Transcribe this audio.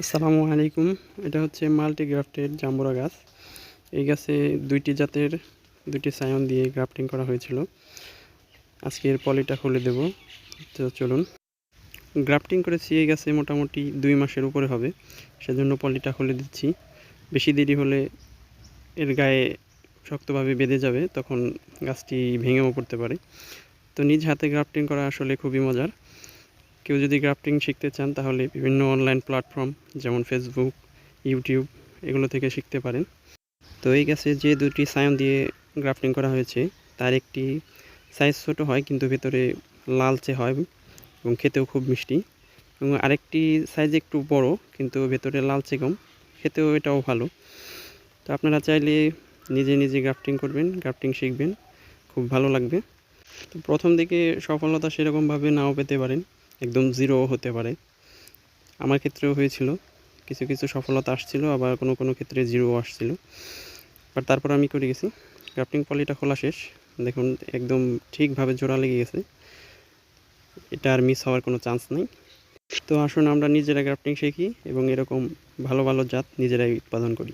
আসসালামু আলাইকুম। এটা হচ্ছে মাল্টি গ্রাফটেড জাম্বুরা গাছ। এই গাছে দুইটি জাতের, দুইটি সায়ন দিয়ে গ্রাফটিং করা হয়েছিল। আজকে এর পলিটা খুলে দেব। তো চলুন। গ্রাফটিং করেছি এই গাছে মোটামুটি দুই মাসের উপরে হবে। সেজন্য পলিটা খুলে দিচ্ছি। বেশি দেরি হলে এর গায়ে শক্তভাবে বেঁধে যাবে, তখন গাছটি ভেঙেও পড়তে পারে। তো নিজ হাতে গ্রাফটিং করা আসলে খুবই মজার। কেউ যদি গ্রাফটিং শিখতে চান, তাহলে বিভিন্ন অনলাইন প্ল্যাটফর্ম যেমন ফেসবুক ইউটিউব এগুলো থেকে শিখতে পারেন। তো এই গাছে যে দুটি সায়ন দিয়ে গ্রাফটিং করা হয়েছে, তার একটি সাইজ ছোট হয়, কিন্তু ভেতরে লালচে হয় এবং খেতেও খুব মিষ্টি। এবং আরেকটি সাইজ একটু বড়, কিন্তু ভেতরে লালচে কম খেতেও এটাও ভালো। তো আপনারা চাইলে নিজে নিজে গ্রাফটিং করবেন, গ্রাফটিং শিখবেন, খুব ভালো লাগবে। তো প্রথম দিকে সফলতা সেরকমভাবে নাও পেতে পারেন। একদম জিরো হতে পারে। আমার ক্ষেত্রেও হয়েছিল। কিছু কিছু সফলতা আসছিল, আবার কোনো কোনো ক্ষেত্রে জিরো আসছিল। বাট তারপর আমি করে গেছি। গ্রাফটিং পলিটা খোলা শেষ। দেখুন, একদম ঠিকভাবে জোড়া লেগে গেছে। এটা আর মিস হওয়ার কোনো চান্স নেই। তো আসুন আমরা নিজেরা গ্রাফটিং শিখি এবং এরকম ভালো ভালো জাত নিজেরাই উৎপাদন করি।